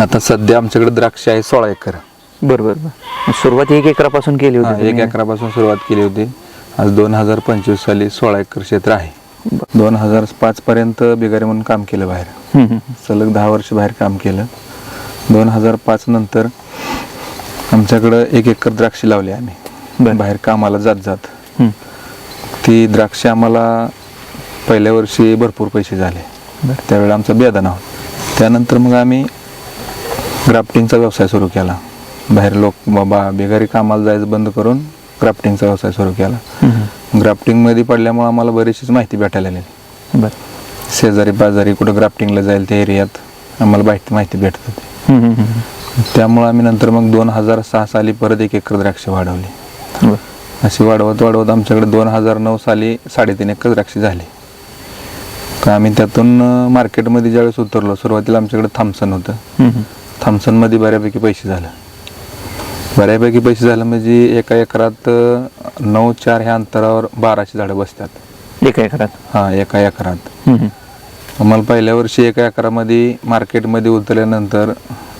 आता सध्या आमच्याकडे द्राक्ष आहे सोळा एकर. बरं बरं बरं. सुरुवात एक एकरापासून केली हा, होती एक तुम्ही. एकरापासून सुरुवात केली होती. आज दोन हजार पंचवीस साली सोळा एकर क्षेत्र आहे. दोन हजार पाच पर्यंत बिगारी म्हणून काम केलं बाहेर. हम्म, हम्म. सलग दहा वर्ष बाहेर काम केलं. दोन हजार पाच नंतर आमच्याकडं एक एकर द्राक्षी लावली आम्ही. बरं. बाहेर कामाला जात जात. हम्म. ती द्राक्षे आम्हाला पहिल्या वर्षी भरपूर पैसे झाले. त्यावेळेला आमचा बेदाना होता. त्यानंतर मग आम्ही ग्राफ्टिंगचा व्यवसाय सुरू केला बाहेर लोक बाबा बेगारी कामाला जायचं बंद करून ग्राफ्टिंगचा व्यवसाय सुरू केला. ग्राफ्टिंगमध्ये पडल्यामुळे आम्हाला बरीचशीच माहिती भेटायला लागली बरं शेजारी पाजारी कुठं ग्राफ्टिंगला जाईल त्या एरियात आम्हाला माहिती माहिती भेटत होती. त्यामुळं आम्ही नंतर मग दोन हजार सहा साली परत एक एकर द्राक्ष वाढवली. अशी वाढवत वाढवत आमच्याकडे दोन हजार नऊ साली साडेतीन एकर द्राक्षे झाली का आम्ही त्यातून मार्केटमध्ये ज्यावेळेस उतरलो सुरुवातीला आमच्याकडे थॉम्सन होतं. थॉम्सनमध्ये बऱ्यापैकी पैसे झालं. बऱ्यापैकी पैसे झालं म्हणजे एका एकरात नऊ चार ह्या अंतरावर बाराशे झाडं बसतात. एका एकरात? हां एका एकरात. आम्हाला पहिल्या वर्षी एका एकरामध्ये मार्केटमध्ये उतरल्यानंतर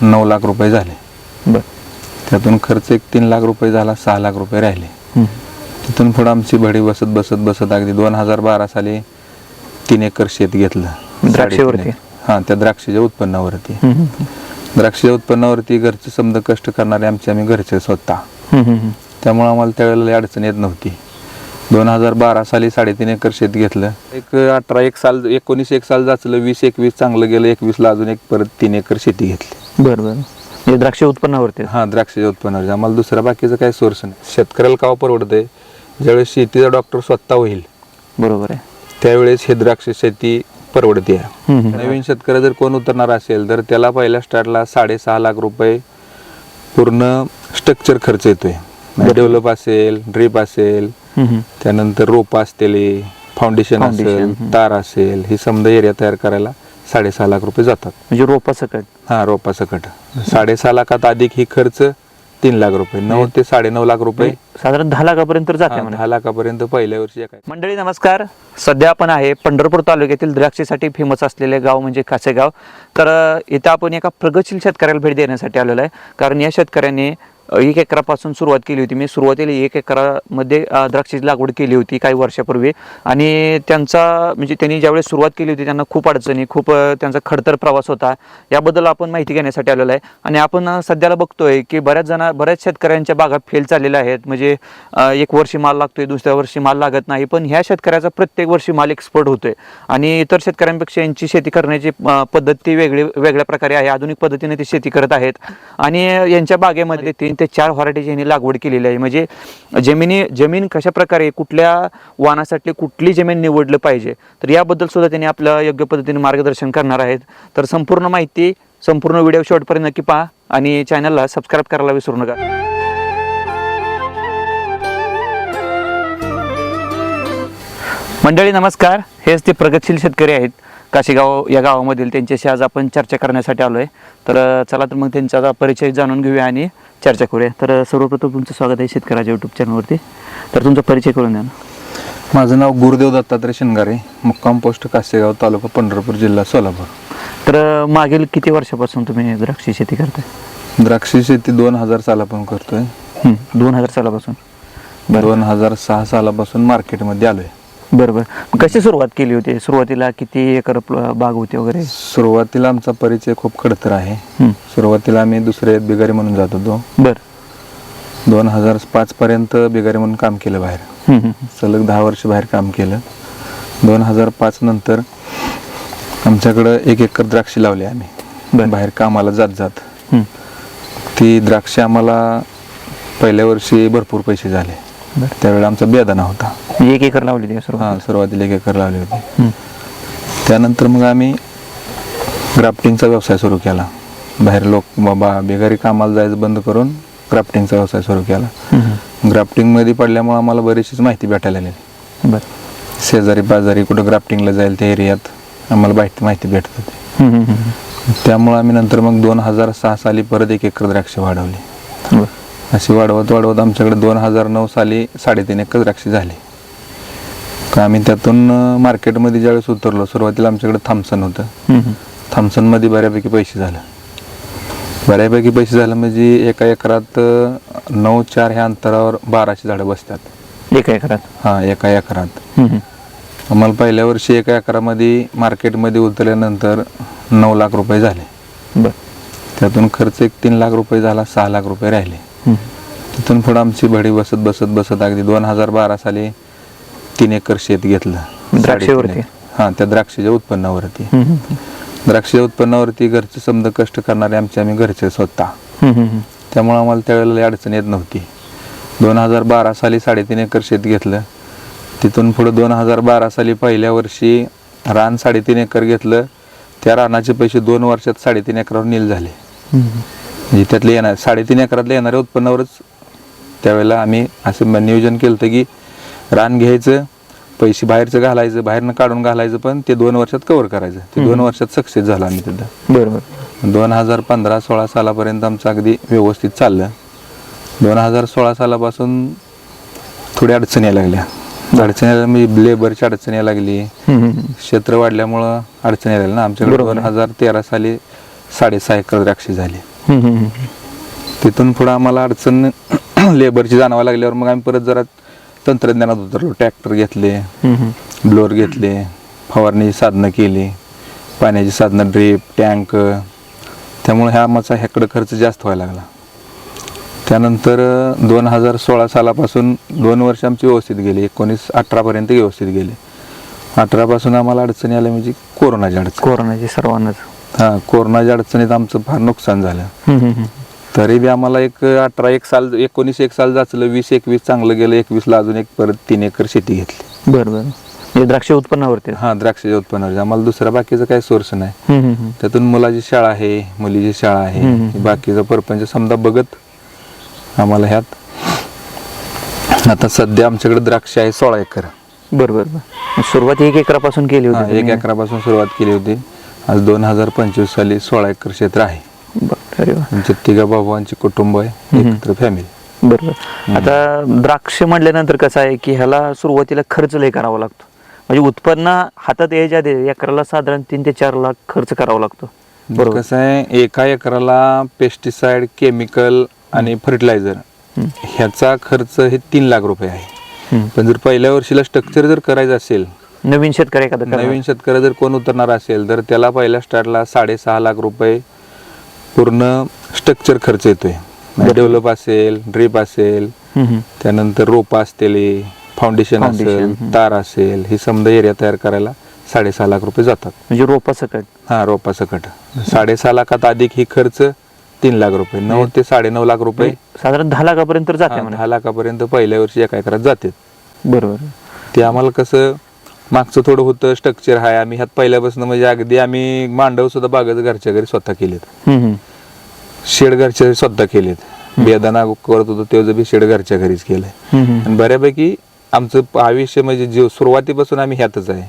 नऊ लाख रुपये झाले. बरं. त्यातून खर्च एक तीन लाख रुपये झाला सहा लाख रुपये राहिले. तिथून पुढं आमची बडी बसत बसत बसत अगदी दोन हजार बारा साली तीन एकर शेत घेतलं. द्राक्षेवरती? हा त्या द्राक्षाच्या उत्पन्नावरती. द्राक्षाच्या उत्पन्नावरती घरचे समजा कष्ट करणारे आमचे आम्ही घरचे स्वतः. त्यामुळे आम्हाला त्यावेळेला अडचण येत नव्हती. दोन हजार बारा साली साडेतीन एकर शेत घेतलं. एक अठरा एक साल एकोणीस एक साल जाचलं वीस एकवीस चांगलं गेलं एकवीसला अजून एक परत तीन एकर शेती घेतली. बरं बरं. म्हणजे द्राक्ष उत्पन्नावरती हा द्राक्षाच्या उत्पन्नावर आम्हाला दुसरा बाकीचं काही सोर्स नाही. शेतकऱ्याला काव परवडतंय? ज्यावेळेस शेतीचा डॉक्टर स्वतः होईल. बरोबर आहे. त्यावेळेस हे द्राक्ष शेती परवडते. नवीन शेतकरी जर कोण उतरणार असेल तर त्याला पहिल्या स्टार्टला साडेसहा लाख रुपये पूर्ण स्ट्रक्चर खर्च येतोय डेव्हलप असेल ड्रीप असेल. त्यानंतर रोप असतील फाउंडेशन असेल. तार असेल ही समजा एरिया तयार करायला साडेसहा लाख रुपये जातात म्हणजे रोपा सकट हा रोपा सकट साडेसहा लाखात अधिक ही खर्च तीन लाख रुपये नऊ ते साडेनऊ लाख रुपये. साधारण दहा लाखापर्यंत जाते हा, म्हणा. दहा लाखापर्यंत पहिल्या वर्षी एका मंडळी नमस्कार. सध्या आपण आहे पंढरपूर तालुक्यातील द्राक्षेसाठी फेमस असलेले गाव म्हणजे कासेगाव. तर अ, इथं आपण एका प्रगतशील शेतकऱ्याला भेट देण्यासाठी आलेलो आहे. कारण या शेतकऱ्याने एक एकरापासून सुरुवात केली होती. मी सुरुवातीला एक एकरामध्ये द्राक्षाची लागवड केली होती काही वर्षापूर्वी. आणि त्यांचा म्हणजे त्यांनी ज्यावेळेस सुरुवात केली होती त्यांना खूप अडचणी खूप त्यांचा खडतर प्रवास होता. याबद्दल आपण माहिती घेण्यासाठी आलेलो आहे. आणि आपण सध्याला बघतोय की बऱ्याच जण बऱ्याच शेतकऱ्यांच्या बागा फेल चाललेल्या आहेत. म्हणजे एक वर्षी माल लागतोय दुसऱ्या वर्षी माल लागत नाही. पण ह्या शेतकऱ्याचा प्रत्येक वर्षी माल एक्सपोर्ट होतोय. आणि इतर शेतकऱ्यांपेक्षा यांची शेती करण्याची पद्धती वेगळी वेगळ्या प्रकारे आहे. आधुनिक पद्धतीने ती शेती करत आहेत. आणि यांच्या बागेमध्ये तीन ते चार व्हरायटीची यांनी लागवड केलेली आहे. म्हणजे जमिनी जमीन कशा प्रकारे कुठल्या वाहनासाठी कुठली जमीन निवडलं पाहिजे तर याबद्दल सुद्धा त्यांनी आपलं योग्य पद्धतीने मार्गदर्शन करणार आहेत. तर संपूर्ण माहिती संपूर्ण व्हिडिओ शेवटपर्यंत नक्की पहा आणि चॅनलला सबस्क्राईब करायला विसरू नका. मंडळी नमस्कार. हेच ते प्रगतशील शेतकरी आहेत. काशीगाव या गावामधील त्यांच्याशी आज आपण चर्चा करण्यासाठी आलो आहे तर चला तर मग त्यांचा परिचय जाणून घेऊया आणि चर्चा करूया. तर सर्वप्रथम तुमचं स्वागत आहे शेतकऱ्याच्या यूट्यूब चॅनलवरती तर तुमचा परिचय करून द्या ना. माझं नाव गुरुदेव दत्तात्रय शिंगारे मुक्काम पोस्ट कासेगाव तालुका पंढरपूर जिल्हा सोलापूर. तर मागील किती वर्षापासून तुम्ही द्राक्षी शेती करताय? द्राक्षी शेती दोन हजार सालापासून करतोय. दोन हजार सालापासून. दोन हजार सहा सालापासून मार्केटमध्ये आलोय. बरं बरं मग कशी सुरुवात केली होती? सुरुवातीला किती एकर प्ल- बाग होती वगैरे? सुरुवातीला आमचा परिचय खूप खडतर आहे. हं, सुरुवातीला आम्ही दुसरे बिगारी म्हणून जात होतो. बरं. दोन हजार पाच पर्यंत बिगारी म्हणून काम केलं बाहेर. हं, हं, सलग दहा वर्ष बाहेर काम केलं. दोन हजार पाच नंतर आमच्याकडं एक एकर द्राक्षी लावली आम्ही. बरं. बाहेर कामाला जात जात. हं, ती द्राक्षे आम्हाला पहिल्या वर्षी भरपूर पैसे झाले. त्यावेळेला आमचा बेदाना होता. एक एकर लावली होती हा सुरुवातीला एक एकर लावली होती. त्यानंतर मग आम्ही ग्राफ्टिंगचा व्यवसाय सुरू केला. बाहेर लोक बाबा बेगारी कामाला जायचं बंद करून ग्राफ्टिंगचा व्यवसाय सुरू केला. ग्राफ्टिंगमध्ये पडल्यामुळे आम्हाला बरीचशीच माहिती भेटायला लागली बरं. शेजारी पाजारी कुठं ग्राफ्टिंगला जाईल त्या एरियात आम्हाला माहिती माहिती भेटत होती. त्यामुळे आम्ही नंतर मग दोन हजार सहा साली परत एक एकर द्राक्ष वाढवली. अशी वाढवत वाढवत आमच्याकडे दोन हजार नऊ साली साडेतीन एकर द्राक्षे झाली. का आम्ही त्यातून मार्केटमध्ये ज्यावेळेस उतरलो सुरुवातीला आमच्याकडे थॉम्सन होतं. थॉम्सनमध्ये बऱ्यापैकी पैसे झालं. बऱ्यापैकी पैसे झालं म्हणजे एका एकरात नऊ चार ह्या अंतरावर बाराशे झाडं बसतात. एका एकरात? हां एका एकरात. आम्हाला पहिल्या वर्षी एका एकरामध्ये मार्केटमध्ये उतरल्यानंतर नऊ लाख रुपये झाले. बर. त्यातून खर्च एक तीन लाख रुपये झाला सहा लाख रुपये राहिले. तिथून पुढं आमची भडी बसत बसत बसत अगदी दोन हजार बारा साली तीन एकर शेत घेतलं द्राक्षेवरती? हां त्या द्राक्षाच्या उत्पन्नावरती. द्राक्षाच्या उत्पन्नावरती घरचे समजा कष्ट करणारे आमचे आम्ही घरचे स्वतः. त्यामुळे आम्हाला त्यावेळेला अडचण येत नव्हती दोन हजार बारा साली साडेतीन एकर शेत घेतलं तिथून पुढं दोन हजार बारा साली पहिल्या वर्षी रान साडेतीन एकर घेतलं त्या रानाचे पैसे दोन वर्षात साडेतीन एकरावर नील झाले. म्हणजे त्यातले येणार साडेतीन एकरातल्या येणाऱ्या उत्पन्नावरच त्यावेळेला आम्ही असं नियोजन केलं होतं की रान घ्यायचं पैसे बाहेरचं घालायचं बाहेरनं काढून घालायचं पण ते दोन वर्षात कव्हर करायचं. ते दोन वर्षात सक्सेस झालं आम्ही तिथं. बरोबर. दोन हजार पंधरा सोळा सालापर्यंत आमचं अगदी व्यवस्थित चाललं. दोन हजार सोळा सालापासून थोड्या अडचणी यायला लागल्या. अडचणी म्हणजे लेबरची अडचण यायला लागली. क्षेत्र वाढल्यामुळं अडचणी यायला लागल्या ना. आमच्याकडे दोन. हजार तेरा साली साडेसहा एकर द्राक्षे झाली. तिथून पुढं आम्हाला अडचण लेबरची जाणवायला लागल्यावर मग आम्ही परत जरा तंत्रज्ञानात उतरलो. ट्रॅक्टर घेतले ब्लोअर घेतले फवारणी साधनं केली पाण्याची साधनं ड्रीप टँक त्यामुळे ह्या आमचा ह्याकडं खर्च जास्त व्हायला लागला. त्यानंतर दोन हजार सोळा सालापासून दोन वर्ष आमची व्यवस्थित गेली. एकोणीस अठरापर्यंत व्यवस्थित गेली. अठरापासून आम्हाला अडचणी आल्या म्हणजे कोरोनाची अडचण. कोरोनाची सर्वांनाच. हां कोरोनाच्या अडचणीत आमचं फार नुकसान झालं. तरी बी आम्हाला एक अठरा एक साल एकोणीस एक साल जाचलं वीस एकवीस चांगलं गेलं एकवीसला अजून एक परत तीन एकर शेती घेतली. बरं बरं. हे द्राक्ष उत्पन्नावरती? हां द्राक्षाच्या उत्पन्नावर आम्हाला दुसरा बाकीचा काही सोर्स नाही. त्यातून मुलाची शाळा आहे मुलीची शाळा आहे. बाकीचा परपंच समजा बघत आम्हाला ह्यात. आता सध्या आमच्याकडे द्राक्ष आहे सोळा एकर. बरं बरं बरं. सुरुवात एक एकरापासून केली होती एक? एकरापासून सुरुवात केली होती. आज दोन हजार पंचवीस साली सोळा एकर क्षेत्र आहे बरं अरे वा. आमच्या तिघा बाबांची कुटुंब आहे. एकत्र फॅमिली बरोबर आता द्राक्ष म्हटल्यानंतर कसं आहे की ह्याला सुरुवातीला खर्च लय करावा लागतो म्हणजे उत्पन्न हातात यायच्या आधी एकराला साधारण तीन ते चार लाख खर्च करावा लागतो बरोबर कसं आहे एका एकराला पेस्टिसाइड केमिकल आणि फर्टिलायझर. ह्याचा खर्च हे तीन लाख रुपये आहे हम्म. पण जर पहिल्या वर्षीला स्ट्रक्चर जर करायचं असेल नवीन शेतकरी एखादा करणार. नवीन शेतकरी जर कोण उतरणार असेल तर त्याला पहिल्या स्टार्टला साडेसहा लाख रुपये पूर्ण स्ट्रक्चर खर्च येतोय. डेव्हलप असेल ड्रीप असेल हम्म, हम्म. त्यानंतर रोपा असतील फाउंडेशन असेल. तार असेल ही समजा एरिया तयार करायला साडेसहा लाख रुपये जातात. म्हणजे रोपा सकट. हा रोपा सकट. साडेसहा लाखात अधिक ही खर्च तीन लाख रुपये नऊ ते साडेनऊ लाख रुपये साधारण दहा लाखापर्यंत जाते हा, म्हणा. दहा लाखापर्यंत पहिल्या वर्षी एका एकरात जाते. बरोबर. ते आम्हाला कसं मागचं थोडं होतं स्ट्रक्चर आहे आम्ही ह्यात पहिल्यापासून म्हणजे अगदी आम्ही मांडव सुद्धा बागच घरच्या घरी स्वतः केलेत. शेड घरच्या घरी स्वतः केलेत बेदाना करत होतो तेव्हा बी शेड घरच्या घरीच केलंय. आणि बऱ्यापैकी आमचं आयुष्य म्हणजे जीव सुरुवातीपासून आम्ही ह्यातच आहे.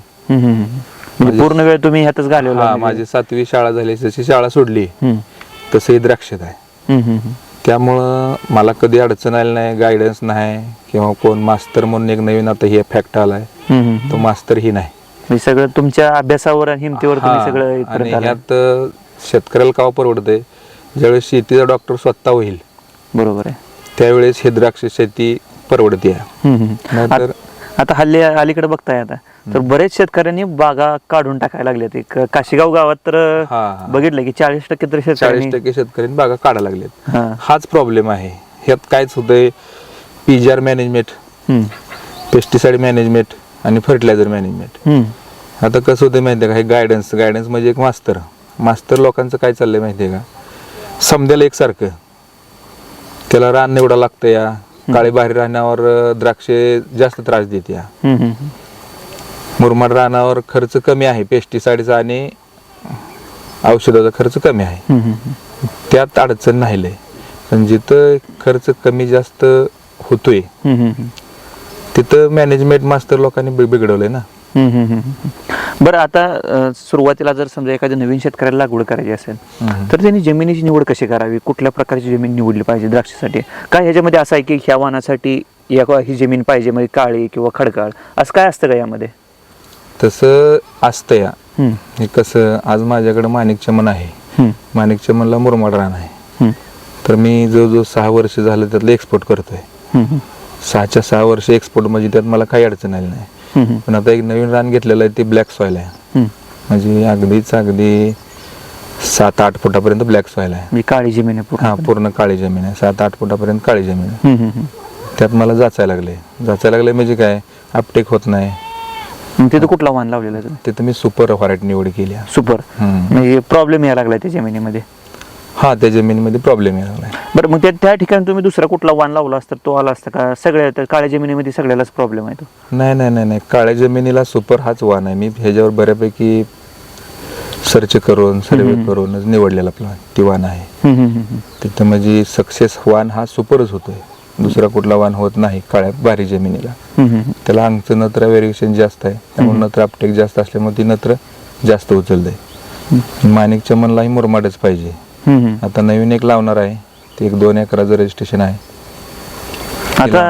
म्हणजे पूर्ण वेळ तुम्ही ह्यातच घालवला हा माझी सातवी शाळा झाली जशी शाळा सोडली हम्म. तसं ही द्राक्षात आहे. त्यामुळं मला कधी अडचण आली नाही गायडन्स नाही किंवा कोण मास्तर म्हणून एक नवीन आता हे फॅक्ट आलाय. तो मास्तर ही नाही हे सगळं तुमच्या अभ्यासावर आणि हिमतीवर तुम्ही हा, सगळं आणि. ह्यात शेतकऱ्याला का परवडतंय ज्यावेळेस शेतीचा डॉक्टर स्वतः होईल बरोबर आहे त्यावेळेस हे द्राक्ष शेती परवडते हम्म, हम्म. नाहीतर आत- हल्ली अलीकडे बघताय आता. तर बरेच शेतकऱ्यांनी बागा काढून टाकायला लागले काशीगाव गावात तर. बघितलं की चाळीस टक्के तर चाळीस टक्के शेतकऱ्यांनी बागा काढायला लागलेत. हाच प्रॉब्लेम आहे. ह्यात कायच होतंय. पीजीआर मॅनेजमेंट पेस्टिसाइड मॅनेजमेंट आणि फर्टिलायझर मॅनेजमेंट आता कसं होतं माहिती आहे का? हे गायडन्स गायडन्स म्हणजे एक मास्तर मास्तर लोकांचं काय चाललंय माहिती आहे का? समजायला एकसारखं. त्याला रान निवडा लागतं या. काळी बाहेर राहण्यावर द्राक्षे जास्त त्रास देते. मुरमाड रानावर खर्च कमी आहे पेस्टिसाइडचा आणि औषधाचा खर्च कमी आहे. त्यात अडचण नाही लय पण जिथं खर्च कमी जास्त होतोय. तिथं मॅनेजमेंट मास्तर लोकांनी बिघडवलंय ना. बरं आता सुरुवातीला जर समजा एखाद्या नवीन शेतकऱ्याला लागवड करायची असेल तर त्यांनी जमिनीची निवड कशी करावी? कुठल्या प्रकारची जमीन निवडली पाहिजे द्राक्षासाठी? काय ह्याच्यामध्ये असं आहे की ह्या वाहनासाठी या ही जमीन पाहिजे म्हणजे काळी किंवा खडकाळ? असं काय असतं का यामध्ये? तसं असतं या. हे कसं आज माझ्याकडे माणिक चमन आहे. माणिक चमनला मुरमाड रान आहे. तर मी जवळजवळ सहा वर्ष झालं त्यातलं एक्सपोर्ट करतोय. सहाच्या सहा वर्ष एक्सपोर्ट म्हणजे त्यात मला काही अडचण आली नाही. पण आता एक नवीन रान घेतलेलं आहे ते ब्लॅक सॉईल आहे. म्हणजे अगदीच अगदी सात आठ फुटापर्यंत ब्लॅक सॉईल आहे. म्हणजे काळी जमीन आहे पूर्ण हा पूर्ण काळी जमीन आहे. सात आठ फुटापर्यंत काळी जमीन आहे. हम्म, हम्म, हम्म. त्यात मला जाचायला लागले. जाचायला लागले म्हणजे काय? अपटेक होत नाही. तिथं कुठला वाण लावलेला तिथं मी सुपर व्हरायटी निवड केली. सुपर. म्हणजे प्रॉब्लेम यायला लागला त्या जमिनीमध्ये. हा त्या जमिनीमध्ये प्रॉब्लेम यायला बरं मग त्या त्या ठिकाणी तुम्ही दुसरा कुठला वाण लावला असता तो आला असता का? सगळ्या त्या काळ्या जमिनीमध्ये सगळ्यालाच प्रॉब्लेम आहे तो. नाही नाही नाही नाही. काळ्या जमिनीला सुपर हाच वाण आहे. मी ह्याच्यावर बऱ्यापैकी सर्च करून सर्वे. करूनच निवडलेला प्लॉट ती वाण आहे. हम्म, हम्म, हम्म. तिथं म्हणजे सक्सेस वाण हा सुपरच होतोय. दुसरा कुठला वाण होत नाही काळ्या बारी जमिनीला. हम्म, हम्म, त्याला अंगचं नत्र व्हेरिएशन जास्त आहे. त्यामुळे नत्र अपटेक जास्त असल्यामुळे ती नत्र जास्त उचलते. माणिक चमनलाही मुरमाडच पाहिजे. आता नवीन एक लावणार आहे. ते एक दोन एकराचं रजिस्ट्रेशन आहे. आता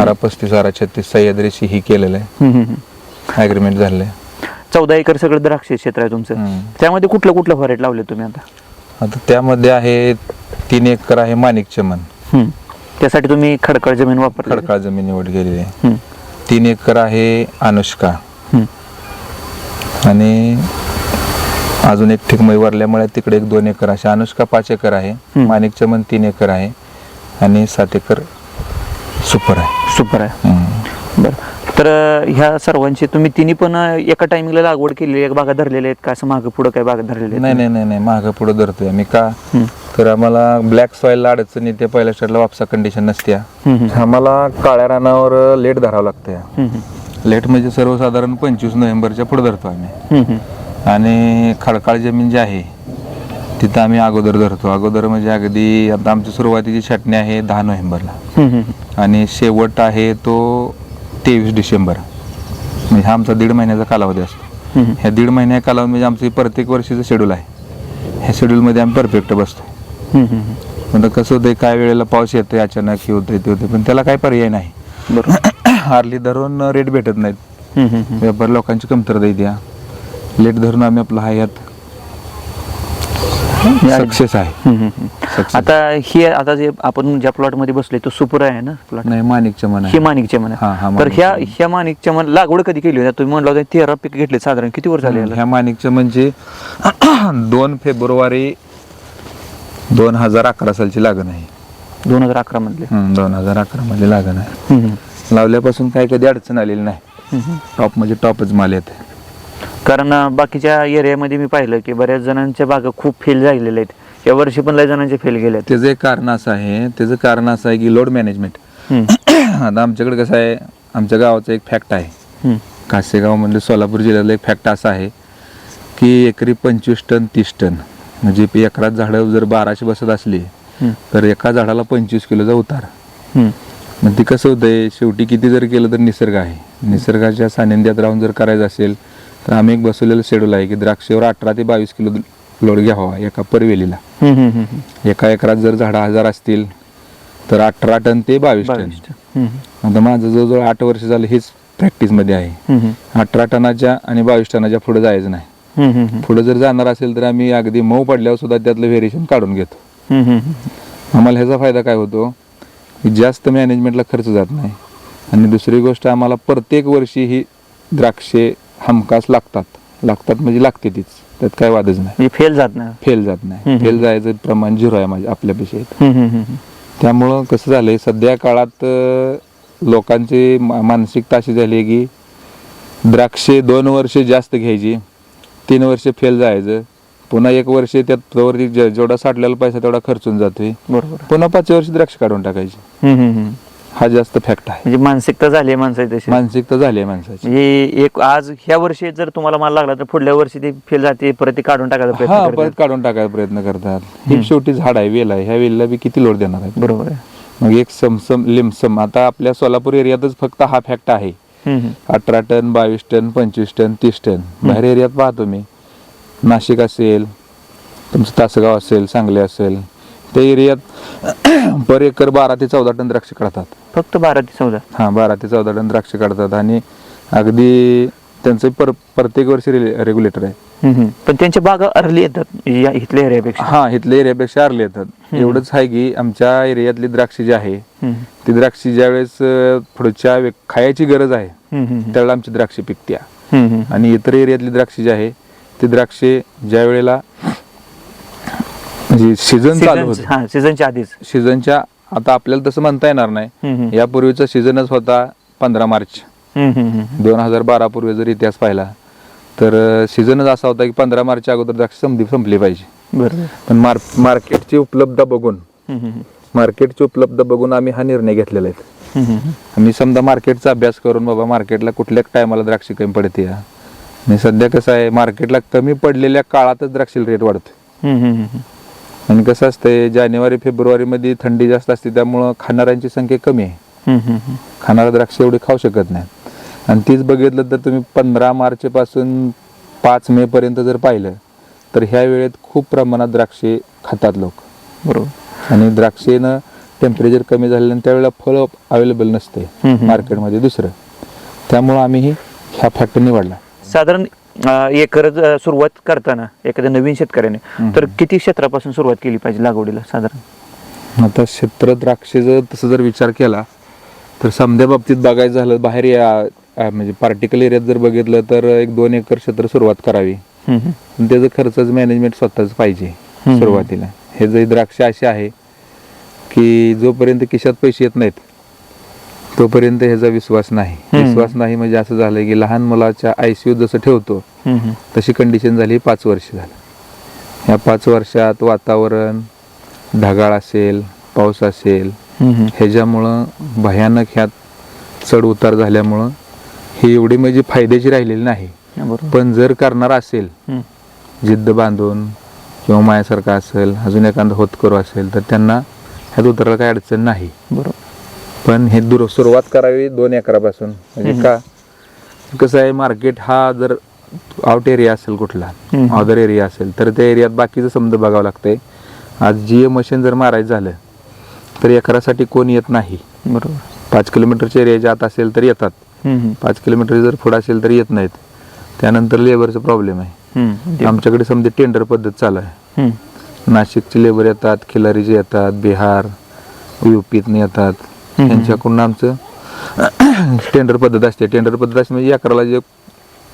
आरा पस्तीस आरा छत्तीस सह्याद्रीशी ही केलेलं आहे. ॲग्रीमेंट झालेलं आहे. चौदा एकर सगळं द्राक्ष क्षेत्र आहे तुमचं. त्यामध्ये कुठलं कुठलं व्हरायटी लावले तुम्ही आता? आता त्यामध्ये आहे तीन एकर आहे माणिक चमन. हम्म. त्यासाठी तुम्ही खडकळ जमीन वापरली. खडकाळ जमीन निवड केलेली आहे. तीन एकर आहे अनुष्का. आणि अजून एक ठिक मै वरल्यामुळे तिकडे एक दोन एकर असे अनुष्का पाच एकर आहे. माणिक चमन तीन एकर आहे आणि सात एकर सुपर आहे सुपर आहे. बरं तर ह्या सर्वांची तुम्ही तिन्ही पण एका टायमिंगला लागवड केलेली आहे बागा धरलेल्या आहेत का असं मागं पुढं काय बागा धरलेल्या आहेत नाही नाही नाही नाही मागं पुढं धरतोय आम्ही का. तर आम्हाला ब्लॅक सॉईलला अडचण येते पहिल्या स्टार्टला वापसा कंडिशन नसत्या. आम्हाला काळ्या रानावर लेट धरावं लागतं हम्म, हम्म. लेट म्हणजे सर्वसाधारण पंचवीस नोव्हेंबरच्या पुढे धरतो आम्ही. आणि खडकाळ जमीन जी आहे तिथं आम्ही अगोदर धरतो. अगोदर म्हणजे अगदी आता आमची सुरुवातीची छाटणी आहे दहा नोव्हेंबरला. आणि शेवट आहे तो तेवीस डिसेंबर. म्हणजे हा आमचा दीड महिन्याचा कालावधी असतो. ह्या दीड महिन्या कालावधी म्हणजे आमचं प्रत्येक वर्षीचं शेड्यूल आहे. ह्या शेड्यूलमध्ये आम्ही परफेक्ट बसतो आता कसं होतंय काय वेळेला पाऊस येतोय अचानक हे होतंय ते होतंय पण त्याला काही पर्याय नाही. बरोबर. हार्ली धरून रेट भेटत नाहीत. व्यापारी लोकांची कमतरता द्या लेट धरून आम्ही आपला हयात सक्सेस आहे. Success. आता ही आता जे आपण ज्या प्लॉटमध्ये बसलोय तो सुपर आहे ना प्लॉट नाही माणिक चमन ही आहे माणिक चमन हा, हा, तर माणिक ह्या. ह्या माणिक चमन लागवड कधी केली होती? तुम्ही म्हणलं होतं तेरा पीक घेतले साधारण. किती वर्ष झाले? ह्या माणिकचं म्हणजे दोन फेब्रुवारी दोन हजार अकरा सालची लागण आहे. दोन हजार अकरा मधले. हम्म, दोन हजार अकरा मध्ये लागण आहे. हम्म, हम्म. लावल्यापासून काही कधी अडचण आलेली नाही. हम्म, हम्म. टॉप म्हणजे टॉपच माल येते कारण बाकीच्या एरियामध्ये मी पाहिलं की बऱ्याच जणांच्या बागा खूप फेल झालेल्या आहेत. या वर्षी पण लय जणांचे फेल गेले आहेत. त्याचं एक कारण असं आहे त्याचं कारण असं आहे की लोड मॅनेजमेंट आता आमच्याकडे कसं आहे आमच्या गावाचं एक फॅक्ट आहे. कासेगाव म्हणजे सोलापूर जिल्ह्यातलं एक फॅक्ट असा आहे की एकरी पंचवीस टन तीस टन. म्हणजे एकरात झाडं जर बाराशे बसत असली तर एका झाडाला पंचवीस किलोचा उतार. मग ती कसं होतंय शेवटी किती जर केलं तर निसर्ग आहे. निसर्गाच्या सानिध्यात राहून जर करायचं असेल तर आम्ही एक बसवलेलं शेड्यूल आहे की द्राक्षावर अठरा ते बावीस किलो लोड घ्यावा एका परवेलीला. एका एकरात जर झाडं हजार असतील तर अठरा टन ते बावीस टन. आता माझं जवळजवळ आठ वर्ष झालं हेच प्रॅक्टिसमध्ये आहे. अठरा टनाच्या आणि बावीस टनाच्या पुढे जायचं नाही. पुढे जर जाणार असेल तर आम्ही अगदी मऊ पडल्यावर सुद्धा त्यातलं व्हेरिएशन काढून घेतो. आम्हाला ह्याचा फायदा काय होतो? जास्त मॅनेजमेंटला खर्च जात नाही. आणि दुसरी गोष्ट आम्हाला प्रत्येक वर्षी ही द्राक्षे हमखास लागतात लागतात म्हणजे लागते तीच त्यात काय वादच नाही म्हणजे फेल जात नाही फेल जात नाही. फेल जायचं प्रमाण झिरो आहे माझ्या आपल्यापेक्षा इथं. हम्म, हम्म, हम्म. त्यामुळं कसं झालंय सध्या काळात अं, लोकांची मा- मानसिकता अशी झाली आहे की द्राक्षे दोन वर्ष जास्त घ्यायची तीन वर्ष फेल जायचं पुन्हा एक वर्ष त्यात जे- जेवढा साठलेला पैसा तेवढा खर्चून जातोय बरोबर पुन्हा पाचव्या वर्षी द्राक्ष काढून टाकायची हम्म, हम्म, हम्म. हा जास्त फॅक्ट आहे. म्हणजे मानसिकता झाली आहे माणसाची तशी. मानसिकता झाली आहे माणसाची. म्हणजे एक आज ह्या वर्षी जर तुम्हाला माल लागला तर पुढल्या वर्षी ते फेल जाते परत ते काढून टाकायचा हा प्रयत्न परत करतात. काढून टाकायचा प्रयत्न करतात. ही शेवटी झाड आहे वेल आहे. ह्या वेलला बी किती लोड देणार आहे बरोबर आहे. मग एक समसम लिमसम. आता आपल्या सोलापूर एरियातच फक्त हा फॅक्ट आहे. हम्म, हम्म. अठरा टन बावीस टन पंचवीस टन तीस टन. बाहेर एरियात पाहतो मी नाशिक असेल तुमचं तासगाव असेल सांगली असेल त्या एरियात पर एकर बारा ते चौदा टन द्राक्ष काढतात. फक्त बारा ते चौदा? हां बारा ते चौदा टन द्राक्ष काढतात आणि अगदी त्यांचं पर प्रत्येक वर्षी रेग्युलेटर आहे. हम्म. पण त्यांच्या बागा अर्ली येतात या इथल्या एरियापेक्षा? हा इथल्या एरियापेक्षा आरले येतात. एवढंच आहे की आमच्या एरियातली द्राक्ष जी आहे हम्म, ती द्राक्षी ज्यावेळेस अं, पुढच्या वे- खायची गरज आहे हम्म, हम्म, त्यावेळेला आमची द्राक्षे पिकत्या. हम्म, हम्म. आणि इतर एरियातली द्राक्षे जी आहे ती द्राक्षे ज्या वेळेला जी सीझन चालू Seasons- होत. हा सीझनच्या आधीच. सीझनच्या आता आपल्याला तसं म्हणता येणार नाही. हम्म. यापूर्वीचा सीझनच होता पंधरा मार्च. हम्म, हम्म, हम्म. दोन हजार बारा पूर्वी जर इतिहास पाहिला तर सीझनच असा होता की पंधरा मार्चच्या अगोदर द्राक्ष संपली संपली पाहिजे. बरोबर. पण मार मार्केटची उपलब्धता बघून हम्म, हम्म, मार्केटची उपलब्धता बघून आम्ही हा निर्णय घेतलेला आहे. हम्म, हम्म. आम्ही समजा मार्केटचा अभ्यास करून बाबा मार्केटला कुठल्याच टायमाला द्राक्ष कमी पडते आणि सध्या कसं आहे मार्केटला कमी पडलेल्या काळातच द्राक्षीला रेट वाढतो हम्म, हम्म, हम्म. आणि कसं असतंय जानेवारी फेब्रुवारीमध्ये थंडी जास्त असते त्यामुळं खाणाऱ्यांची संख्या कमी आहे. खाणारा द्राक्ष एवढे खाऊ शकत नाहीत. आणि तीच बघितलं तर तुम्ही पंधरा मार्चपासून पाच मे पर्यंत जर पाहिलं तर ह्या वेळेत खूप प्रमाणात द्राक्षे खातात लोक. बरोबर. आणि द्राक्षेनं टेम्परेचर कमी झाल्यानं त्यावेळेला फळ अवेलेबल नसते. मार्केटमध्ये दुसरं. त्यामुळं आम्ही ह्या फॅक्ट निवडला. साधारण एकर सुरुवात करताना एखाद्या नवीन शेतकऱ्याने. तर किती क्षेत्रापासून सुरुवात केली पाहिजे लागवडीला साधारण आता क्षेत्र द्राक्षेचं तसं जर विचार केला तर समध्या बाबतीत बघायचं झालं बाहेर या म्हणजे पार्टिकल एरियात जर बघितलं तर एक दोन एकर क्षेत्र सुरुवात करावी त्याचं खर्चाचं मॅनेजमेंट स्वतःच पाहिजे. सुरुवातीला हे जे द्राक्ष असे आहे की जोपर्यंत खिशात पैसे येत नाहीत तोपर्यंत ह्याचा विश्वास नाही. विश्वास नाही म्हणजे असं झालंय की लहान मुलाच्या आयसीयू जसं ठेवतो. तशी कंडिशन झाली पाच वर्ष झालं ह्या पाच वर्षात वातावरण ढगाळ असेल पाऊस असेल. ह्याच्यामुळं भयानक ह्यात चढ उतार झाल्यामुळं ही एवढी म्हणजे फायद्याची राहिलेली नाही बरोबर पण जर करणार असेल. जिद्द बांधून किंवा मायासारखा असेल अजून एखादा होतकरू असेल तर त्यांना ह्यात उतरायला काही अडचण नाही बरोबर पण हे दूर सुरुवात करावी दोन एकरापासून. म्हणजे. का? कसं आहे मार्केट हा जर आउट एरिया असेल कुठला. अदर एरिया असेल तर त्या एरियात बाकीचं समजा बघावं लागतंय. आज जी मशीन जर मारायचं झालं तर एकरासाठी कोण येत नाही. बरोबर. पाच किलोमीटरच्या एरियाच्या आत असेल तर येतात. पाच किलोमीटर जर पुढं असेल तर येत नाहीत. त्यानंतर लेबरचा प्रॉब्लेम आहे. आमच्याकडे समजा टेंडर पद्धत चालू आहे. नाशिकचे लेबर येतात खिलारीचे येतात बिहार युपीतनं येतात. हम्म. यांच्याकडून आमचं टेंडर पद्धत असते टेंडर पद्धत असते म्हणजे अकराला जे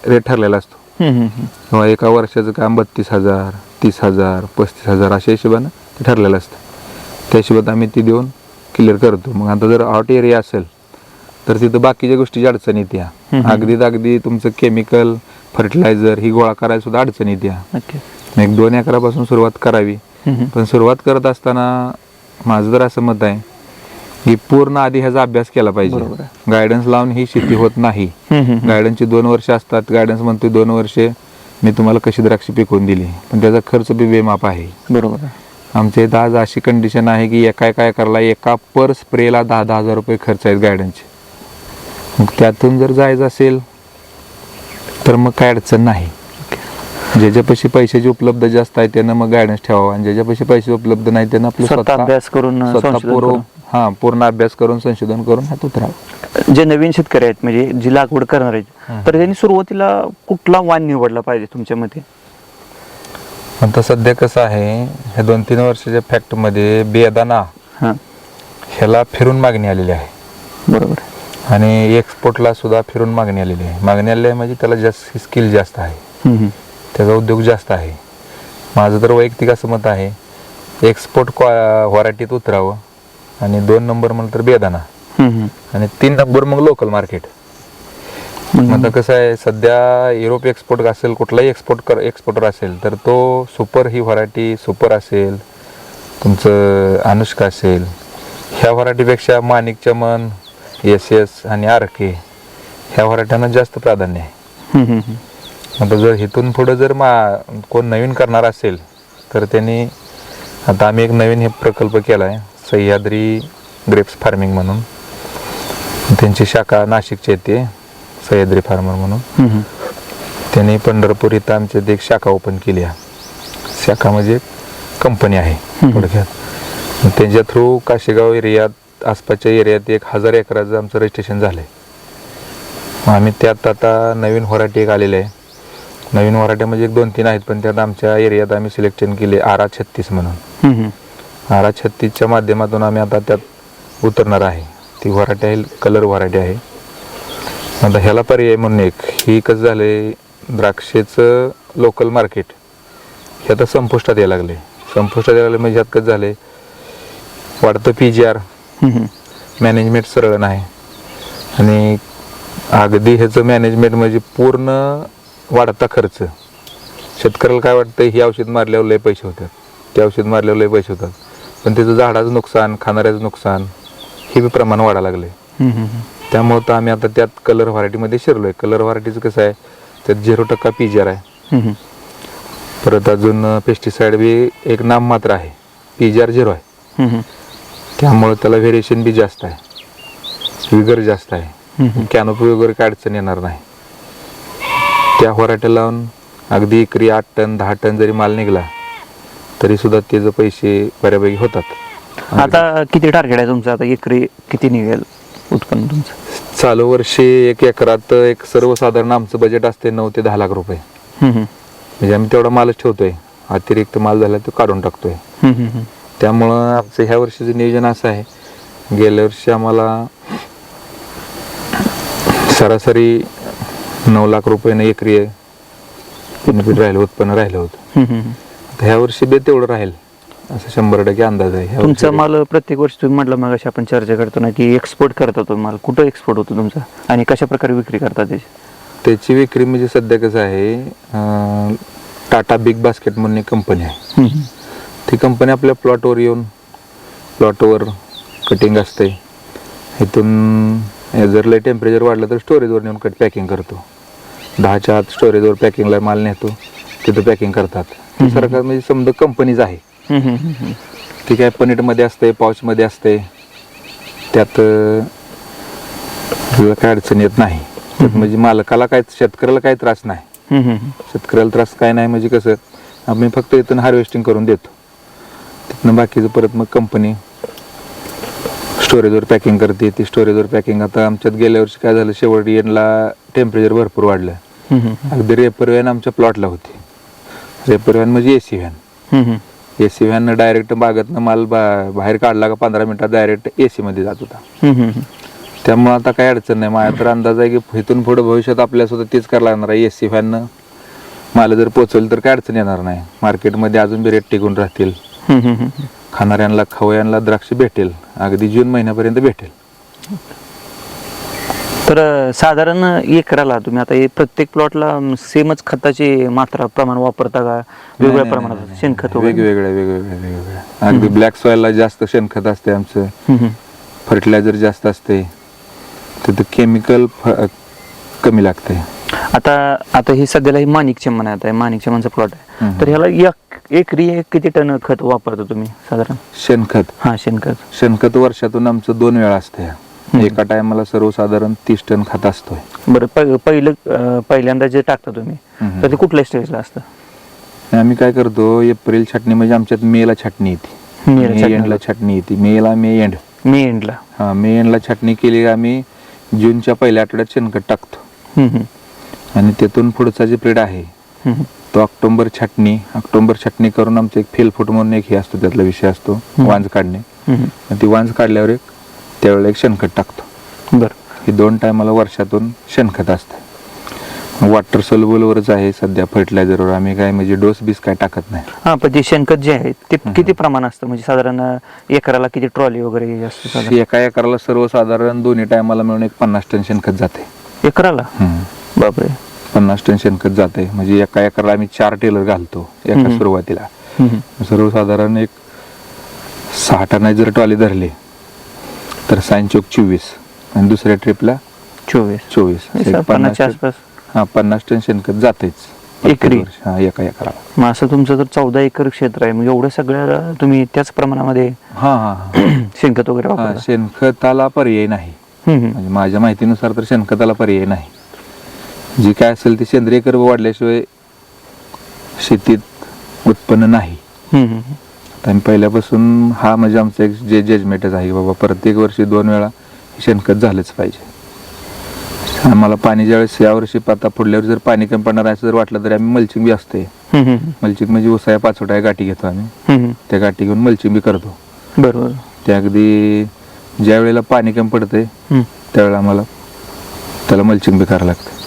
रेट ठरलेला असतो. किंवा एका वर्षाचं काम बत्तीस हजार तीस हजार पस्तीस हजार अशा हिशोबानं ते ठरलेलं असतं त्या हिशोबात आम्ही ती देऊन क्लिअर करतो मग आता जर आउट एरिया असेल तर तिथं बाकीच्या गोष्टीची अडचण येते हम्म. अगदीत अगदी तुमचं केमिकल फर्टिलायझर ही गोळा करायला सुद्धा अडचण येते नक्की एक दोन एकरापासून सुरुवात करावी. पण सुरुवात करत असताना माझं तर असं मत आहे की पूर्ण आधी ह्याचा अभ्यास केला पाहिजे. गायडन्स लावून ही शेती होत नाही. गायडन्सची दोन वर्ष असतात. गायडन्स म्हणतोय दोन वर्षे मी तुम्हाला कशी द्राक्ष पिकवून दिली. पण त्याचा खर्च बी बेमाप आहे. बरोबर. आमच्या इथं आज अशी कंडिशन आहे की एका एका एकरला एका पर स्प्रेला दहा दहा हजार रुपये खर्च आहेत गायडन्सचे मग त्यातून जर जायचं असेल तर मग काय अडचण नाही. ज्याच्यापाशी पैशाची उपलब्ध जास्त आहे त्यानं मग गायडन्स ठेवावा. आणि ज्याच्यापाशी पैसे उपलब्ध नाही त्यानं आपलं स्वतः अभ्यास करून स्वतः संशोधन पूर्ण करून. हा पूर्ण अभ्यास करून संशोधन करून हात उतरावं जे नवीन शेतकरी आहेत म्हणजे जी लागवड करणार आहेत तर त्यांनी सुरुवातीला कुठला वाण निवडला पाहिजे तुमच्या मते? आता सध्या कसं आहे ह्या दोन तीन वर्षाच्या फॅक्टमध्ये बेदाना हा. ह्याला फिरून मागणी आलेली आहे. बरोबर. आणि एक्सपोर्टला सुद्धा फिरून मागणी आलेली आहे. मागणी आलेली आहे म्हणजे त्याला जास्त स्किल जास्त आहे. हम्म, हम्म. त्याचा उद्योग जास्त आहे. माझं तर वैयक्तिक असं मत आहे एक्सपोर्ट क्वा व्हरायटीत उतरावं आणि दोन नंबर म्हणलं तर बेदाना. आणि तीन नंबर मग लोकल मार्केट आता कसं आहे सध्या युरोप एक्सपोर्ट असेल कुठलाही एक्सपोर्ट कर एक्सपोर्टर असेल तर तो सुपर ही व्हरायटी सुपर असेल तुमचं अनुष्का असेल ह्या व्हरायटीपेक्षा माणिक चमन एस एस आणि आर के ह्या व्हरायट्यांना जास्त प्राधान्य आहे. आता जर इथून पुढं जर मा कोण नवीन करणार असेल तर त्यांनी आता आम्ही एक नवीन हे प्रकल्प केला आहे सह्याद्री ग्रेप्स फार्मिंग म्हणून. त्यांची शाखा नाशिकची येते सह्याद्री फार्मर म्हणून. त्यांनी पंढरपूर इथं आमच्या इथे एक शाखा ओपन केली आहे. शाखा म्हणजे कंपनी आहे. थोडक्यात. त्यांच्या थ्रू काशेगाव एरियात आसपासच्या एरियात एक हजार एकराचं आमचं रजिस्ट्रेशन झालं आहे आम्ही त्यात आता नवीन व्हरायटी एक आलेलं आहे. नवीन वराठ्यामध्ये एक दोन तीन आहेत पण त्यात आमच्या एरियात आम्ही सिलेक्शन केले आरा छत्तीस म्हणून. आरा छत्तीसच्या माध्यमातून आम्ही आता त्यात उतरणार आहे. ती व्हरायटी आहे कलर व्हरायटी आहे. आता ह्याला पर्याय म्हणून एक ही कसं झाले द्राक्षेचं लोकल मार्केट हे आता संपुष्टात यायला लागले. संपुष्टात यायला लागले म्हणजे ह्यात कसं झाले वाढतं पी जी आर. मॅनेजमेंट सरळ नाही. आणि अगदी ह्याचं मॅनेजमेंट म्हणजे पूर्ण वाढता खर्च. शेतकऱ्याला काय वाटतं ही औषध मारल्यावर लय पैसे होतात. ते औषध मारल्यावर लय पैसे होतात. पण त्याचं झाडाचं नुकसान खाणाऱ्याचं नुकसान हे बी प्रमाण वाढायला लागले. त्यामुळं तर आम्ही आता त्यात कलर व्हरायटीमध्ये शिरलो आहे कलर व्हरायटीचं कसं आहे त्यात झिरो टक्का पी जी आर आहे. परत अजून पेस्टिसाईड बी एक नाम मात्र आहे. पी जी आर झिरो आहे. त्यामुळं त्याला व्हेरिएशन बी जास्त आहे. विगर जास्त आहे. कॅनोपी वगैरे काय अडचण येणार नाही. त्या व्हरायटी लावून अगदी एकरी आठ टन दहा टन जरी माल निघला तरी सुद्धा त्याचे पैसे बऱ्यापैकी होतात. आता किती टार्गेट आहे तुमचं? आता एकरी किती निघेल उत्पन्न तुमचं? चालू वर्षी एक एकरात एक सर्वसाधारण आमचं बजेट असते नऊ ते दहा लाख रुपये. म्हणजे आम्ही तेवढा मालच ठेवतोय. अतिरिक्त माल झाला तो काढून टाकतोय. त्यामुळं आमचं ह्या वर्षीचं नियोजन असं आहे. गेल्या वर्षी आम्हाला सरासरी नऊ लाख रुपयानं एकरी बेनिफिट राहिलं उत्पन्न राहिलं होतं. आता ह्या वर्षी बी तेवढं राहील. असं शंभर टक्के अंदाज आहे. ह्या तुमचा वर्षी. माल प्रत्येक वर्षी तुम्ही म्हटलं मग आपण चर्चा करतो ना की एक्सपोर्ट करता तुम्ही माल. कुठं एक्सपोर्ट होतो तुमचा? आणि कशा प्रकारे विक्री करता त्याची? त्याची विक्री म्हणजे सध्या कसं आहे अं, टाटा बिग बास्केट म्हणून एक कंपनी आहे. ती कंपनी आपल्या प्लॉटवर येऊन प्लॉटवर कटिंग असते. इथून जर लय टेम्परेचर वाढलं तर स्टोरेजवर नेऊन कट पॅकिंग करतो. दहाच्या आत स्टोरेजवर पॅकिंगला माल नेतो. तिथं पॅकिंग करतात. सरकार म्हणजे समजा कंपनीज आहे. ती काय पनीटमध्ये असते पाऊचमध्ये असते. त्यात काय अडचण येत नाही. म्हणजे मालकाला काय शेतकऱ्याला काय त्रास नाही. शेतकऱ्याला त्रास काय नाही म्हणजे कसं आम्ही फक्त इथून हार्वेस्टिंग करून देतो. तिथनं बाकीचं परत मग कंपनी स्टोरेजवर पॅकिंग करते ती स्टोरेजवर पॅकिंग आता आमच्यात गेल्या वर्षी काय झालं शेवट इयरला टेम्परेचर भरपूर वाढलं. अगदी रेपर व्हॅन आमच्या प्लॉटला होती रेपर व्हॅन म्हणजे AC van. AC van direct बागेतनं माल बा बाहेर काढला का पंधरा मिनिटात डायरेक्ट एसी मध्ये जात होता. त्यामुळे आता काही अडचण नाही माझा तर अंदाज आहे की इथून पुढे भविष्यात आपल्या सुद्धा तेच करायला लागणार आहे एसी फॅननं माल जर पोचवलं तर काय अडचण येणार नाही मार्केटमध्ये अजून बी रेट टिकून राहतील. खाणाऱ्यांना खवयांना द्राक्ष भेटेल. अगदी जून महिन्यापर्यंत भेटेल. तर साधारण एकराला तुम्ही आता हे प्रत्येक प्लॉटला सेमच खताची मात्रा प्रमाण वापरता का? वेगवेगळ्या प्रमाणात. शेणखत वगैरे? वेगवेगळ्या वेगवेगळ्या वेगवेगळ्या. अगदी ब्लॅक सॉइलला जास्त शेणखत असते आमचं. फर्टिलायझर जास्त असते. तिथं केमिकल कमी लागते. आता आता ही सध्याला ही माणिक चमन आहे आता माणिक चमनचा प्लॉट आहे. तर ह्याला एक एकरी एक किती टन खत वापरता तुम्ही साधारण? शेणखत. हा शेणखत. शेणखत वर्षातून आमचं दोन वेळा असते एका टायमाला सर्वसाधारण तीस टन खत असतोय. बरं पहि- पहिलं अं, पहिल्यांदा जे टाकता तुम्ही. तर ते कुठल्या स्टेजला असतं? आम्ही काय करतो एप्रिल छाटणी म्हणजे आमच्यात मेला छाटणी येते. मेला मे छाटणी. एंडला छाटणी येते. मेला मे एंड. मे एंडला. हा मे एंडला छाटणी केली आम्ही जूनच्या पहिल्या आठवड्यात शेणखत टाकतो. आणि तिथून पुढचा जे पिरियड आहे. तो ऑक्टोबर छाटणी ऑक्टोबर छाटणी करून आमचं एक फेल फूट म्हणून एक हे असतो त्यातला विषय असतो वांज काढणे. ती वांज काढल्यावर एक त्यावेळेला एक शेणखत टाकतो. बरं. हे दोन टायमाला वर्षातून शेणखत असतं. वॉटर सोल्युबलवरच आहे सध्या फर्टिलायझरवर आम्ही काय म्हणजे डोस बीस काय टाकत नाही. हा पण ते शेणखत जे आहे ते किती प्रमाण असतं? म्हणजे साधारण एकराला किती ट्रॉली वगैरे हे असतं एका एकराला सर्वसाधारण दोन्ही टायमाला मिळून एक पन्नास टन शेणखत जाते. एकराला? बापरे. पन्नास टन शेणखत जाते म्हणजे एका एकराला आम्ही चार टेलर घालतो एका. सुरुवातीला. सर्वसाधारण एक सहा टन जर ट्रॉली धरली तर साईन चौक चोवीस आणि दुसऱ्या ट्रिपला चोवीस. चोवीस. पन्नासच्या आसपास. हा पन्नास टन शेणखत जातेच एकरी? हा एका एकराला. मग असं तुमचं जर चौदा एकर क्षेत्र आहे. मग एवढं सगळ्या तुम्ही त्याच प्रमाणामध्ये हा हा. शेणखत वगैरे शेणखताला पर्याय नाही. म्हणजे माझ्या माहितीनुसार तर शेणखताला पर्याय नाही. जी काय असेल ती सेंद्रिय कर्ब वाढल्याशिवाय शेतीत उत्पन्न नाही. आणि पहिल्यापासून हा म्हणजे आमचं एक जे जजमेंटच आहे की बाबा प्रत्येक वर्षी दोन वेळा शेणखत झालंच पाहिजे. आम्हाला पाणी ज्यावेळेस यावर्षी आता पुढल्या वर्षी जर पाणी कमी पडणार आहे असं जर वाटलं तरी आम्ही मल्चिंग बी असते मल्चिंग म्हणजे उसाया पाचोट्या गाठी घेतो आम्ही. त्या गाठी घेऊन मल्चिंग बी करतो. बरोबर. ते अगदी ज्या वेळेला पाणी कमी पडते हम्म. त्यावेळेला आम्हाला त्याला मल्चिंग बी करावं लागतं.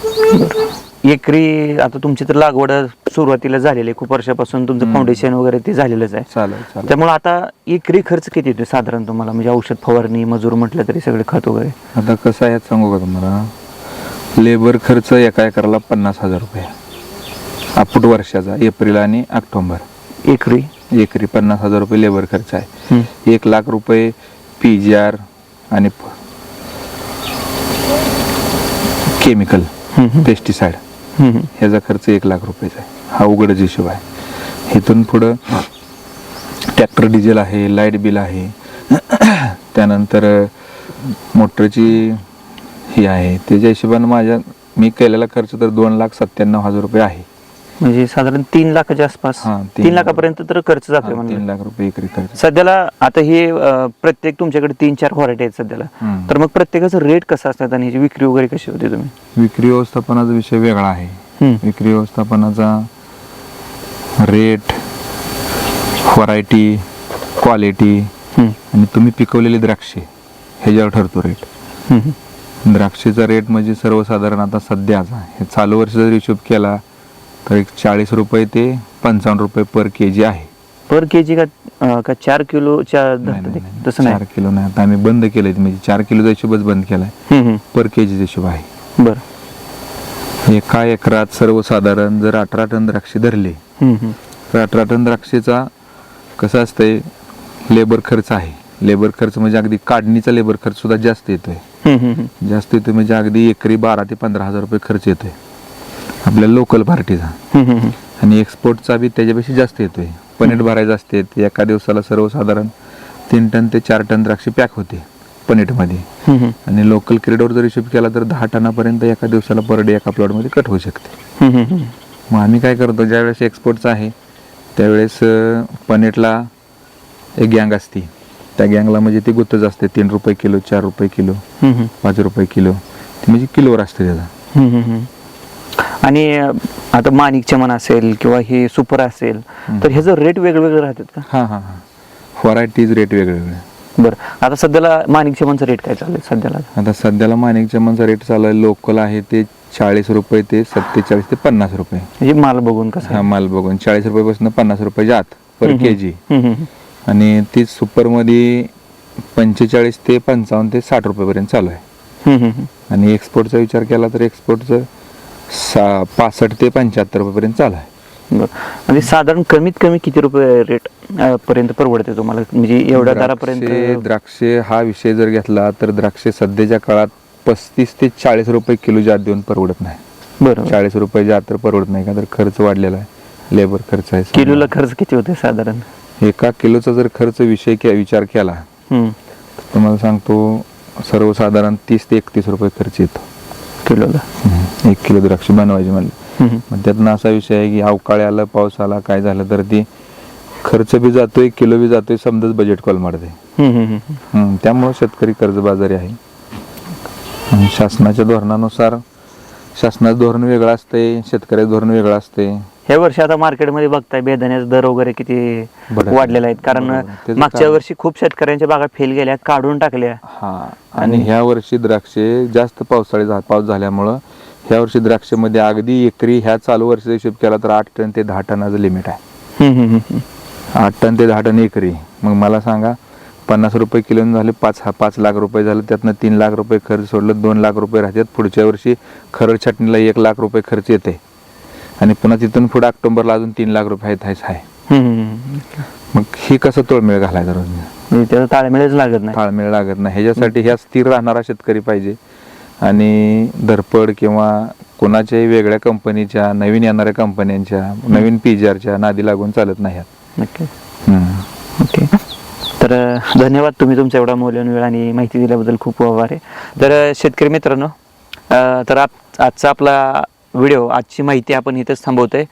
एकरी आता तुमची तर लागवड सुरुवातीला झालेली आहे. खूप वर्षापासून तुमचं. फाउंडेशन वगैरे ते झालेलंच आहे. चालेल त्यामुळे आता एकरी खर्च किती येतो साधारण तुम्हाला? म्हणजे औषध फवारणी मजूर म्हटलं तरी सगळे खत वगैरे. आता कसं आहे सांगू का तुम्हाला? लेबर खर्च एका एकराला पन्नास हजार रुपये. आपट वर्षाचा एप्रिल आणि ऑक्टोबर. एकरी? एकरी पन्नास हजार रुपये लेबर खर्च आहे. हम्म. एक लाख रुपये पी जी आर आणि केमिकल. पेस्टिसाइड. ह्याचा खर्च एक लाख रुपयाचा आहे. हा उघडच हिशोब आहे इथून पुढं ट्रॅक्टर डिझेल आहे लाइट बिल आहे. त्यानंतर मोटरची ही आहे. त्याच्या हिशोबानं माझ्या मी केलेला खर्च तर दोन लाख सत्त्याण्णव हजार रुपये आहे. म्हणजे साधारण तीन लाखाच्या आसपास. हा, तीन तीन लाखापर्यंत तर खर्च जातोय हा, म्हणजे तीन लाख रुपये एकरी खर्च. सध्याला आता हे अं, प्रत्येक तुमच्याकडे तीन चार व्हरायटी आहेत सध्याला. हम्म. तर मग प्रत्येकाचं रेट कसं असतात आणि ह्याची विक्री वगैरे कशी होते तुम्ही? विक्री व्यवस्थापनाचा विषय वेगळा आहे. हम्म. विक्री व्यवस्थापनाचा रेट व्हरायटी क्वालिटी हम्म. आणि तुम्ही पिकवलेली द्राक्षे ह्याच्यावर ठरतो रेट हम्म. द्राक्षेचा रेट म्हणजे सर्वसाधारण आता सध्याचा हे चालू वर्ष जर हिशोब केला तर एक चाळीस रुपये ते पंचावन्न रुपये पर के जी आहे पर के जी का अं, का चार किलोच्या नाही, धरतात नाही, ते? नाही. तसं चार नाही किलो नाही आता आम्ही बंद केलंय म्हणजे चार किलोचा हिशोबच बंद केलाय हम्म. पर के जीचा हिशोब आहे बरं एका एकरात सर्वसाधारण जर अठरा टन द्राक्षे धरले हम्म, हम्म. तर अठरा टन द्राक्षेचा कसं असतंय लेबर खर्च आहे लेबर खर्च म्हणजे अगदी काढणीचा लेबर खर्च सुद्धा जास्त येतोय हम्म, हम्म, हम्म. जास्त येतोय म्हणजे अगदी एकरी बारा ते पंधरा हजार रुपये खर्च येतोय आपल्या लोकल पार्टीचा. आणि एक्सपोर्टचा बी त्याच्यापेक्षा जास्त येतोय पनीर भरायचं असते एका दिवसाला सर्वसाधारण तीन टन ते चार टन द्राक्षे पॅक होते पनीटमध्ये. आणि लोकल क्रेडवर जर हिशोब केला तर दहा टनापर्यंत एका दिवसाला पर डे एका प्लॉटमध्ये कट होऊ शकते. मग आम्ही काय करतो ज्यावेळेस एक्सपोर्टचा आहे त्यावेळेस पनीटला एक गँग असते त्या गँगला म्हणजे ती गुत्तच असते तीन रुपये किलो चार रुपये किलो. पाच रुपये किलो ते म्हणजे किलोवर असते त्याचा. आणि आता माणिक चमन असेल किंवा हे सुपर असेल तर ह्याचं रेट वेगवेगळे राहतात का? हां हां हां. व्हरायटीज रेट वेगवेगळे. बरं. आता सध्याला माणिक चमनचं रेट काय चालू आहे सध्याला? आता सध्याला माणिक चमनचा रेट चालू आहे लोकल आहे ते चाळीस रुपये ते सत्तेचाळीस ते पन्नास रुपये. म्हणजे माल बघून कसं? हा माल बघून. चाळीस रुपयापासून पन्नास रुपयाच्या आत पर के जी. आणि ती सुपरमध्ये पंचेचाळीस ते पंचावन्न ते साठ रुपयेपर्यंत चालू आहे. आणि एक्सपोर्टचा विचार केला तर एक्सपोर्टचं सा पासष्ट ते पंच्याहत्तर रुपयेपर्यंत चालू आहे. बरं. म्हणजे साधारण कमीत कमी किती रुपये रेट पर्यंत परवडते तुम्हाला? म्हणजे एवढ्या द्राक्षे दरापर्यंत द्राक्षे हा विषय जर घेतला तर द्राक्षे सध्याच्या काळात पस्तीस ते चाळीस रुपये किलोच्या आत देऊन परवडत नाही. बरं चाळीस रुपयाच्या आत तर परवडत नाही का तर खर्च वाढलेला आहे. लेबर खर्च आहे किलोला खर्च किती होते साधारण? एका किलोचा जर खर्च विषय के- विचार केला हम्म. तर तुम्हाला सांगतो सर्वसाधारण तीस ते एकतीस रुपये खर्च येतो. किलोला. एक किलो द्राक्ष बनवायची म्हणलं. मग त्यातनं असा विषय आहे की अवकाळी आलं पाऊस आला काय झालं तर ती खर्च बी जातोय किलो बी जातोय समजाच बजेट कॉल मारते. त्यामुळं शेतकरी कर्जबाजारी आहे. आणि शासनाच्या धोरणानुसार शासनाचं धोरण वेगळं असते शेतकऱ्याचं धोरण वेगळं असते ह्या वर्षी आता मार्केटमध्ये बघताय बेदाण्याचा दर वगैरे किती. वाढलेले आहेत. कारण बरोबर. त्याचं मागच्या कारण- वर्षी खूप शेतकऱ्यांच्या बागा फेल गेल्या काढून टाकल्या. हा. आणि ह्या वर्षी द्राक्षे जास्त पावसाळी झा- पाऊस झाल्यामुळं ह्या वर्षी द्राक्षेमध्ये अगदी एकरी ह्या चालू वर्षाचा हिशोब केला तर आठ टन ते दहा टनाचं लिमिट आहे. हम्म, हम्म, हम्म. आठ टन ते दहा टन एकरी. मग मला सांगा पन्नास रुपये किलो झाले पाच हा पाच लाख रुपये झाले त्यातनं तीन लाख रुपये खर्च सोडलं दोन लाख रुपये राहतात. पुढच्या वर्षी खरड छाटणीला एक लाख रुपये खर्च येते. आणि पुन्हा तिथून पुढे ऑक्टोबरला अजून तीन लाख रुपये आहेत आहे. मग ही कसं तोळमेळ घालायचा रोज? म्हणजे त्याचा ताळमेळच लागत नाही. ताळमेळ लागत नाही. ह्याच्यासाठी ह्या स्थिर राहणारा शेतकरी पाहिजे. आणि धरपड किंवा कोणाच्याही वेगळ्या कंपनीच्या नवीन येणाऱ्या कंपन्यांच्या नवीन पीजीआरच्या नादी लागून चालत नाही हम्म. ओके. तर धन्यवाद तुम्ही तुमचा एवढा मौल्यवान वेळ आणि माहिती दिल्याबद्दल खूप आभार आहे. तर शेतकरी मित्रांनो तर आजचा आपला व्हिडिओ आजची माहिती आपण इथंच थांबवतोय.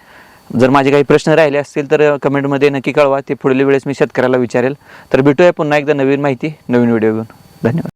जर माझे काही प्रश्न राहिले असतील तर कमेंटमध्ये नक्की कळवा. ते पुढील वेळेस मी शेतकऱ्याला विचारेल. तर भेटूया पुन्हा एकदा नवीन माहिती नवीन व्हिडिओ घेऊन. धन्यवाद.